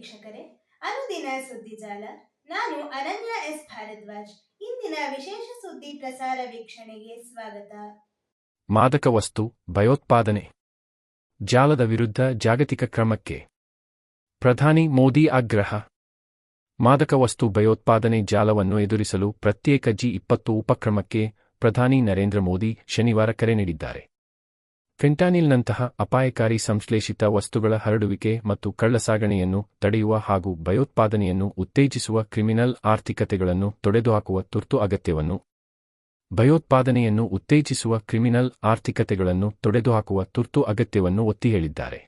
ವೀಕ್ಷಕರೇ, ಅನುದಿನ ಸುದ್ದಿಜಾಲ ನಾನು ಅನನ್ಯ ಎಸ್. ಭಾರದ್ವಾಜ್. ಇಂದಿನ ವಿಶೇಷ ಸುದ್ದಿ ಪ್ರಸಾರ ವೀಕ್ಷಣೆಗೆ ಸ್ವಾಗತ. ಮಾದಕ ವಸ್ತು, ಭಯೋತ್ಪಾದನೆ. ಜಾಲದ ವಿರುದ್ಧ ಜಾಗತಿಕ ಕ್ರಮಕ್ಕೆ. ಪ್ರಧಾನಿ ಮೋದಿ ಆಗ್ರಹ. ಮಾದಕ ವಸ್ತು, ಭಯೋತ್ಪಾದನೆ ಜಾಲವನ್ನು ಎದುರಿಸಲು ಪ್ರತ್ಯೇಕ ಜಿ ಇಪ್ಪತ್ತು ಉಪಕ್ರಮಕ್ಕೆ ಪ್ರಧಾನಿ ನರೇಂದ್ರ ಮೋದಿ ಶನಿವಾರ ಕರೆ ನೀಡಿದ್ದಾರೆ. ಫೆಂಟಾನಿಲ್ನಂತಹ ಅಪಾಯಕಾರಿ ಸಂಶ್ಲೇಷಿತ ವಸ್ತುಗಳ ಹರಡುವಿಕೆ ಮತ್ತು ಕಳ್ಳಸಾಗಣೆಯನ್ನು ತಡೆಯುವ ಹಾಗೂ ಭಯೋತ್ಪಾದನೆಯನ್ನು ಉತ್ತೇಜಿಸುವ ಕ್ರಿಮಿನಲ್ ಆರ್ಥಿಕತೆಗಳನ್ನು ತೊಡೆದುಹಾಕುವ ತುರ್ತು ಅಗತ್ಯವನ್ನು, ಭಯೋತ್ಪಾದನೆಯನ್ನು ಉತ್ತೇಜಿಸುವ ಕ್ರಿಮಿನಲ್ ಆರ್ಥಿಕತೆಗಳನ್ನು ತೊಡೆದುಹಾಕುವ ತುರ್ತು ಅಗತ್ಯವನ್ನು ಒತ್ತಿ ಹೇಳಿದ್ದಾರೆ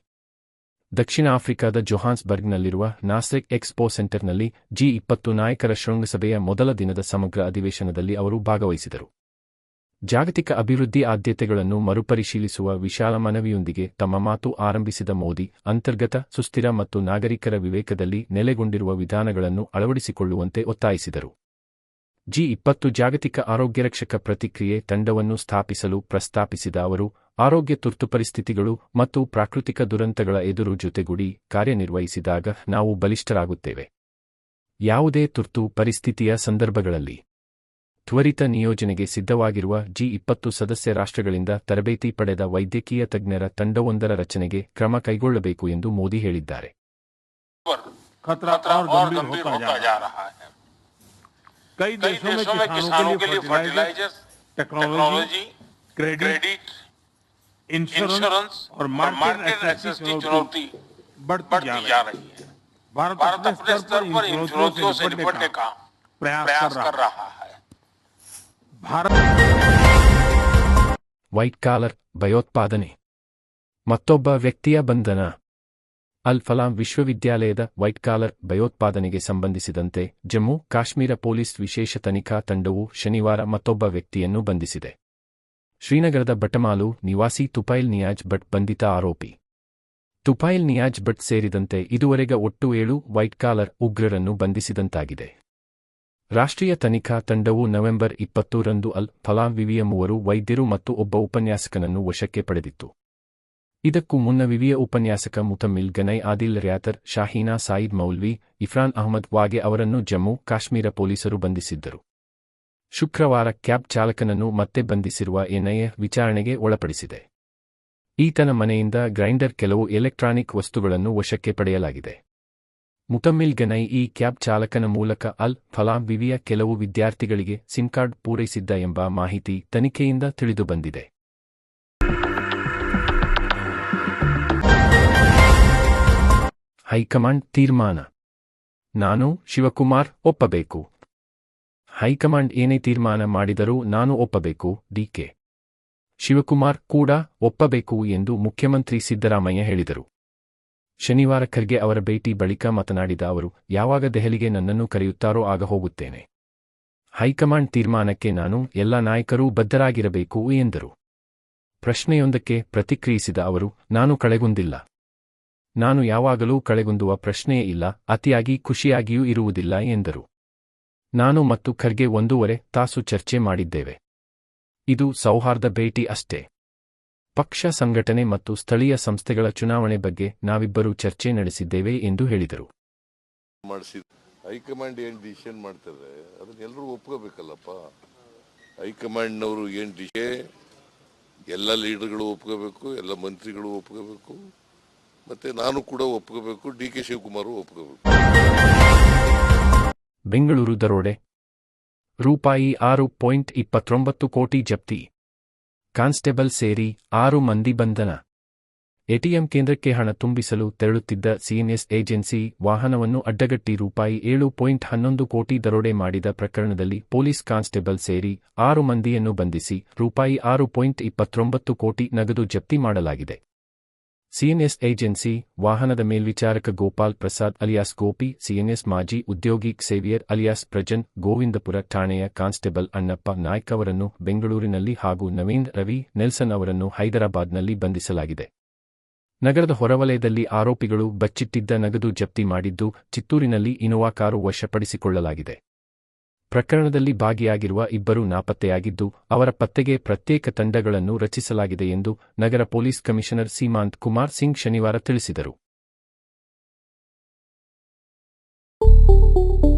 ದಕ್ಷಿಣ ಆಫ್ರಿಕಾದ ಜೊಹಾನ್ಸ್ಬರ್ಗ್ನಲ್ಲಿರುವ ನಾಸ್ರೆಕ್ ಎಕ್ಸ್ಪೋ ಸೆಂಟರ್ನಲ್ಲಿ ಜಿ ಇಪ್ಪತ್ತು ನಾಯಕರ ಶೃಂಗಸಭೆಯ ಮೊದಲ ದಿನದ ಸಮಗ್ರ ಅಧಿವೇಶನದಲ್ಲಿ ಅವರು ಭಾಗವಹಿಸಿದರು. ಜಾಗತಿಕ ಅಭಿವೃದ್ಧಿ ಆದ್ಯತೆಗಳನ್ನು ಮರುಪರಿಶೀಲಿಸುವ ವಿಶಾಲ ಮನವಿಯೊಂದಿಗೆ ತಮ್ಮ ಮಾತು ಆರಂಭಿಸಿದ ಮೋದಿ, ಅಂತರ್ಗತ, ಸುಸ್ಥಿರ ಮತ್ತು ನಾಗರಿಕರ ವಿವೇಕದಲ್ಲಿ ನೆಲೆಗೊಂಡಿರುವ ವಿಧಾನಗಳನ್ನು ಅಳವಡಿಸಿಕೊಳ್ಳುವಂತೆ ಒತ್ತಾಯಿಸಿದರು. ಜಿ ಇಪ್ಪತ್ತು ಜಾಗತಿಕ ಆರೋಗ್ಯರಕ್ಷಕ ಪ್ರತಿಕ್ರಿಯೆ ತಂಡವನ್ನು ಸ್ಥಾಪಿಸಲು ಪ್ರಸ್ತಾಪಿಸಿದ ಅವರು, ಆರೋಗ್ಯ ತುರ್ತು ಪರಿಸ್ಥಿತಿಗಳು ಮತ್ತು ಪ್ರಾಕೃತಿಕ ದುರಂತಗಳ ಎದುರು ಜೊತೆಗೂಡಿ ಕಾರ್ಯನಿರ್ವಹಿಸಿದಾಗ ನಾವು ಬಲಿಷ್ಠರಾಗುತ್ತೇವೆ. ಯಾವುದೇ ತುರ್ತು ಪರಿಸ್ಥಿತಿಯ ಸಂದರ್ಭಗಳಲ್ಲಿ ತ್ವರಿತ ನಿಯೋಜನೆಗೆ ಸಿದ್ಧವಾಗಿರುವ ಜಿ ಇಪ್ಪತ್ತು ಸದಸ್ಯ ರಾಷ್ಟ್ರಗಳಿಂದ ತರಬೇತಿ ಪಡೆದ ವೈದ್ಯಕೀಯ ತಜ್ಞರ ತಂಡವೊಂದರ ರಚನೆಗೆ ಕ್ರಮ ಕೈಗೊಳ್ಳಬೇಕು ಎಂದು ಮೋದಿ ಹೇಳಿದ್ದಾರೆ पर खतरा खतरा और और गंभीर गंभीर होता होता जा जा रहा रहा है कई कई देशों में किसानों के लिए fertiliser technology credit credit insurance insurance और मार्केट एक्सेस की चुनौती बढ़ती बढ़ती जा जा रही रही है है भारत भारत अपने स्तर पर इन चुनौतियों से निपटने का प्रयास प्रयास कर कर रहा रहा है ಭಾರತ ವೈಟ್ ಕಾಲರ್ ಭಯೋತ್ಪಾದನೆ. ಮತ್ತೊಬ್ಬ ವ್ಯಕ್ತಿಯ ಬಂಧನ. ಅಲ್ ಫಲಾಂ ವಿಶ್ವವಿದ್ಯಾಲಯದ ವೈಟ್ ಕಾಲರ್ ಭಯೋತ್ಪಾದನೆಗೆ ಸಂಬಂಧಿಸಿದಂತೆ ಜಮ್ಮು ಕಾಶ್ಮೀರ ಪೊಲೀಸ್ ವಿಶೇಷ ತನಿಖಾ ತಂಡವು ಶನಿವಾರ ಮತ್ತೊಬ್ಬ ವ್ಯಕ್ತಿಯನ್ನು ಬಂಧಿಸಿದೆ. ಶ್ರೀನಗರದ ಬಟಮಾಲು ನಿವಾಸಿ ತುಪೈಲ್ ನಿಯಾಜ್ ಭಟ್ ಬಂಧಿತ ಆರೋಪಿ. ತುಪೈಲ್ ನಿಯಾಜ್ ಭಟ್ ಸೇರಿದಂತೆ ಇದುವರೆಗೆ ಒಟ್ಟು ಏಳು ವೈಟ್ ಕಾಲರ್ ಉಗ್ರರನ್ನು ಬಂಧಿಸಿದಂತಾಗಿದೆ. ರಾಷ್ಟ್ರೀಯ ತನಿಖಾ ತಂಡವು ನವೆಂಬರ್ ಇಪ್ಪತ್ತೂರಂದು ಅಲ್ ಫಲಾಂ ವಿವಿಯ ಮೂವರು ವೈದ್ಯರು ಮತ್ತು ಒಬ್ಬ ಉಪನ್ಯಾಸಕನನ್ನು ವಶಕ್ಕೆ ಪಡೆದಿತ್ತು. ಇದಕ್ಕೂ ಮುನ್ನ ವಿವಿಯ ಉಪನ್ಯಾಸಕ ಮುತಮಿಲ್ ಗನೈ, ಆದಿಲ್ ರ್ಯಾತರ್, ಶಾಹೀನಾ ಸಾಯಿದ್ ಮೌಲ್ವಿ, ಇಫ್ರಾನ್ ಅಹಮದ್ ವಾಗೆ ಅವರನ್ನು ಜಮ್ಮು ಕಾಶ್ಮೀರ ಪೊಲೀಸರು ಬಂಧಿಸಿದ್ದರು. ಶುಕ್ರವಾರ ಕ್ಯಾಬ್ ಚಾಲಕನನ್ನು ಮತ್ತೆ ಬಂಧಿಸಿರುವ ಎನ್ಐಎ ವಿಚಾರಣೆಗೆ ಒಳಪಡಿಸಿದೆ. ಈತನ ಮನೆಯಿಂದ ಗ್ರೈಂಡರ್ ಕೆಲವು ಎಲೆಕ್ಟ್ರಾನಿಕ್ ವಸ್ತುಗಳನ್ನು ವಶಕ್ಕೆ ಪಡೆಯಲಾಗಿದೆ. ಮುತಮ್ಮಿಲ್ ಗನೈ ಈ ಕ್ಯಾಬ್ ಚಾಲಕನ ಮೂಲಕ ಅಲ್ ಫಲಾಂ ವಿವಿಯ ಕೆಲವು ವಿದ್ಯಾರ್ಥಿಗಳಿಗೆ ಸಿಮ್ ಕಾರ್ಡ್ ಪೂರೈಸಿದ್ದ ಎಂಬ ಮಾಹಿತಿ ತನಿಖೆಯಿಂದ ತಿಳಿದುಬಂದಿದೆ. ಹೈಕಮಾಂಡ್ ತೀರ್ಮಾನ. ನಾನು ಶಿವಕುಮಾರ್ ಒಪ್ಪಬೇಕು. ಹೈಕಮಾಂಡ್ ಏನೇ ತೀರ್ಮಾನ ಮಾಡಿದರೂ ನಾನು ಒಪ್ಪಬೇಕು ಡಿಕೆ ಶಿವಕುಮಾರ್ ಕೂಡ ಒಪ್ಪಬೇಕು ಎಂದು ಮುಖ್ಯಮಂತ್ರಿ ಸಿದ್ದರಾಮಯ್ಯ ಹೇಳಿದರು. ಶನಿವಾರ ಖರ್ಗೆ ಅವರ ಭೇಟಿ ಬಳಿಕ ಮಾತನಾಡಿದ ಅವರು, ಯಾವಾಗ ದೆಹಲಿಗೆ ನನ್ನನ್ನು ಕರೆಯುತ್ತಾರೋ ಆಗ ಹೋಗುತ್ತೇನೆ. ಹೈಕಮಾಂಡ್ ತೀರ್ಮಾನಕ್ಕೆ ನಾನು ಎಲ್ಲ ನಾಯಕರೂ ಬದ್ಧರಾಗಿರಬೇಕು ಎಂದರು. ಪ್ರಶ್ನೆಯೊಂದಕ್ಕೆ ಪ್ರತಿಕ್ರಿಯಿಸಿದ ಅವರು, ನಾನು ಕಳೆಗುಂದಿಲ್ಲ. ನಾನು ಯಾವಾಗಲೂ ಕಳೆಗುಂದುವ ಪ್ರಶ್ನೆಯೇ ಇಲ್ಲ, ಅತಿಯಾಗಿ ಖುಷಿಯಾಗಿಯೂ ಇರುವುದಿಲ್ಲ ಎಂದರು. ನಾನು ಮತ್ತು ಖರ್ಗೆ ಒಂದೂವರೆ ತಾಸು ಚರ್ಚೆ ಮಾಡಿದ್ದೇವೆ. ಇದು ಸೌಹಾರ್ದ ಭೇಟಿ ಅಷ್ಟೇ. ಪಕ್ಷ ಸಂಘಟನೆ ಮತ್ತು ಸ್ಥಳೀಯ ಸಂಸ್ಥೆಗಳ ಚುನಾವಣೆ ಬಗ್ಗೆ ನಾವಿಬ್ಬರೂ ಚರ್ಚೆ ನಡೆಸಿದ್ದೇವೆ ಎಂದು ಹೇಳಿದರು. ಹೈಕಮಾಂಡ್ ಏನು ಡಿಸಿಷನ್ ಮಾಡ್ತಾರೆ ಅದನ್ನ ಎಲ್ಲರೂ ಒಪ್ಕೋಬೇಕಲ್ಲಪ್ಪ. ಹೈಕಮಾಂಡ್ನವರು ಏನು ಡಿಶೆ ಎಲ್ಲ ಲೀಡರ್ಗಳು ಒಪ್ಕೋಬೇಕು ಎಲ್ಲ ಮಂತ್ರಿಗಳು ಒಪ್ಕೋಬೇಕು ಮತ್ತೆ ನಾನು ಕೂಡ ಒಪ್ಕೋಬೇಕು ಡಿ ಕೆ ಶಿವಕುಮಾರ್ ಒಪ್ಕೋಬೇಕು. ಬೆಂಗಳೂರು ದರೋಡೆ. ರೂಪಾಯಿ ಆರು ಪಾಯಿಂಟ್ ಇಪ್ಪತ್ತೊಂಬತ್ತು ಕೋಟಿ ಜಪ್ತಿ. ಕಾನ್ಸ್ಟೇಬಲ್ ಸೇರಿ ಆರು ಮಂದಿ ಬಂಧನ. ಎಟಿಎಂ ಕೇಂದ್ರಕ್ಕೆ ಹಣ ತುಂಬಿಸಲು ತೆರಳುತ್ತಿದ್ದ ಸಿಎನ್ಎಸ್ ಏಜೆನ್ಸಿ ವಾಹನವನ್ನು ಅಡ್ಡಗಟ್ಟಿ ರೂಪಾಯಿ ಏಳು ಪಾಯಿಂಟ್ ಹನ್ನೊಂದು ಕೋಟಿ ದರೋಡೆ ಮಾಡಿದ ಪ್ರಕರಣದಲ್ಲಿ ಪೊಲೀಸ್ ಕಾನ್ಸ್ಟೇಬಲ್ ಸೇರಿ ಆರು ಮಂದಿಯನ್ನು ಬಂಧಿಸಿ ರೂಪಾಯಿ ಆರು ಪಾಯಿಂಟ್ ಇಪ್ಪತ್ತೊಂಬತ್ತು ಕೋಟಿ ನಗದು ಜಪ್ತಿ ಮಾಡಲಾಗಿದೆ. ಸಿಎನ್ಎಸ್ ಏಜೆನ್ಸಿ ವಾಹನದ ಮೇಲ್ವಿಚಾರಕ ಗೋಪಾಲ್ ಪ್ರಸಾದ್ ಅಲಿಯಾಸ್ ಗೋಪಿ ಸಿಎನ್ಎಸ್ ಮಾಜಿ ಉದ್ಯೋಗಿ ಕ್ಸೇವಿಯರ್ ಅಲಿಯಾಸ್ ಪ್ರಜನ್ ಗೋವಿಂದಪುರ ಠಾಣೆಯ ಕಾನ್ಸ್ಟೇಬಲ್ ಅಣ್ಣಪ್ಪ ನಾಯ್ಕ ಅವರನ್ನು ಬೆಂಗಳೂರಿನಲ್ಲಿ ಹಾಗೂ ನವೀನ್ ರವಿ ನೆಲ್ಸನ್ ಅವರನ್ನು ಹೈದರಾಬಾದ್ನಲ್ಲಿ ಬಂಧಿಸಲಾಗಿದೆ. ನಗರದ ಹೊರವಲಯದಲ್ಲಿ ಆರೋಪಿಗಳು ಬಚ್ಚಿಟ್ಟಿದ್ದ ನಗದು ಜಪ್ತಿ ಮಾಡಿದ್ದು ಚಿತ್ತೂರಿನಲ್ಲಿ ಇನೋವಾ ಕಾರು ವಶಪಡಿಸಿಕೊಳ್ಳಲಾಗಿದೆ. ಪ್ರಕರಣದಲ್ಲಿ ಭಾಗಿಯಾಗಿರುವ ಇಬ್ಬರು ನಾಪತ್ತೆಯಾಗಿದ್ದು, ಅವರ ಪತ್ತೆಗೆ ಪ್ರತ್ಯೇಕ ತಂಡಗಳನ್ನು ರಚಿಸಲಾಗಿದೆ ಎಂದು ನಗರ ಪೊಲೀಸ್ ಕಮಿಷನರ್ ಸೀಮಾಂತ್ ಕುಮಾರ್ ಸಿಂಗ್ ಶನಿವಾರ ತಿಳಿಸಿದರು.